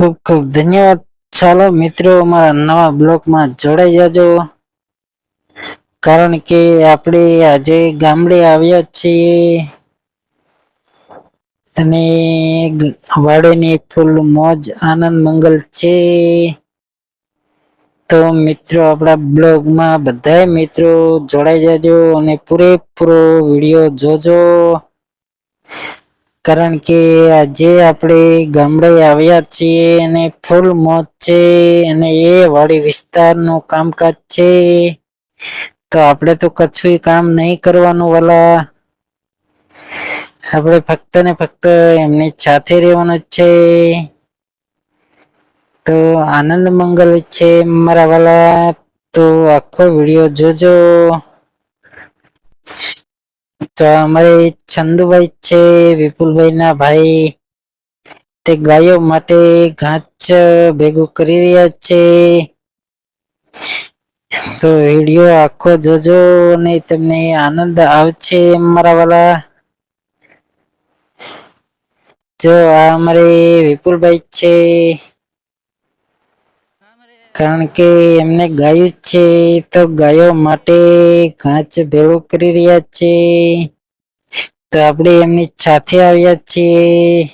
ખૂબ ખૂબ ધન્યવાદ. ચાલો મિત્રો અમારા નવા બ્લોગમાં જોડાઈ જાજો. કારણ કે આપણે આજે ગામડે આવ્યા છીએ. અને વાડેની ફૂલ મોજ, આનંદ, મંગલ છે. તો મિત્રો, આપણા બ્લોગમાં બધાય મિત્રો જોડાઈ જાજો અને પૂરેપૂરો વીડિયો જોજો. કારણ કે આજે આપણે ગામડે આવ્યા છીએ અને ફૂલ મોજ છે અને એ વાડી વિસ્તારનું કામકાજ છે. તો આપણે તો કશું કામ નહીં કરવાનું વાલા. આપણે ફક્ત ને ફક્ત એમની સાથે રહેવાનું છે. તો આનંદ મંગલ છે મારા વાલા. તો આખો વીડિયો જોજો. તો અમારે ચંદુભાઈ છે વિપુલભાઈ ના ભાઈ. તે ગાયો માટે ઘાસ ભેગું કરી રહ્યા છે. તો વીડિયો આખો જોજો અને તમને આનંદ આવશે મારા વાલા. જો આ અમારે વિપુલભાઈ છે. કારણ કે એમને ગાયું છે, તો ગાયો માટે ઘાસ ભેળું કરી રહ્યા છે. તો આપણે એમની સાથે આવ્યા છીએ.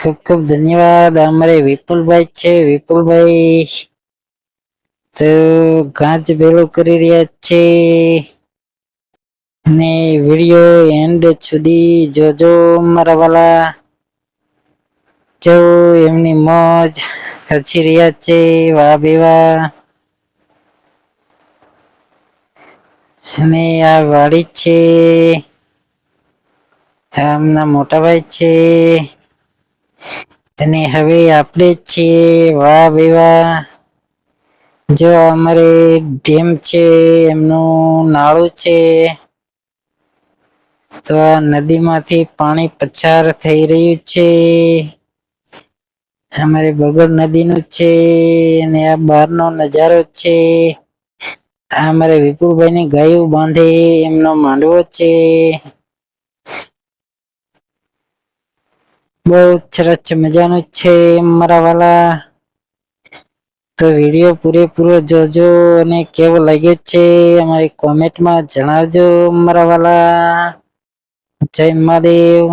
ખૂબ ખૂબ ધન્યવાદ. અમારે વિપુલભાઈ છે. વિપુલભાઈ તો ઘાસ ભેળું કરી રહ્યા છે. અને વીડિયો એન્ડ સુધી જોજો મારા વાલા. જો એમની મોજ હસી રહ્યા છે. વાહ બેવા અને આ વાડી છે. આમના મોટાભાઈ છે. અને હવે આપણે છીએ વાહ બેવા. જો અમારે ડેમ છે, એમનું નાળું છે, તો આ નદીમાંથી પાણી પછાર થઈ રહ્યું છે. અમારે બગડ નદીનું છે અને આ બહારનો નજારો છે. આ અમારે વિપુલભાઈની ગાયું બાંધે, એમનો માંડવો છે. બહુ સરસ મજાનું છે મારા વાલા. તો વીડિયો પૂરેપૂરો જોજો અને કેવો લાગ્યો છે અમારી કોમેન્ટમાં જણાવજો મારા વાલા. જય મહાદેવ.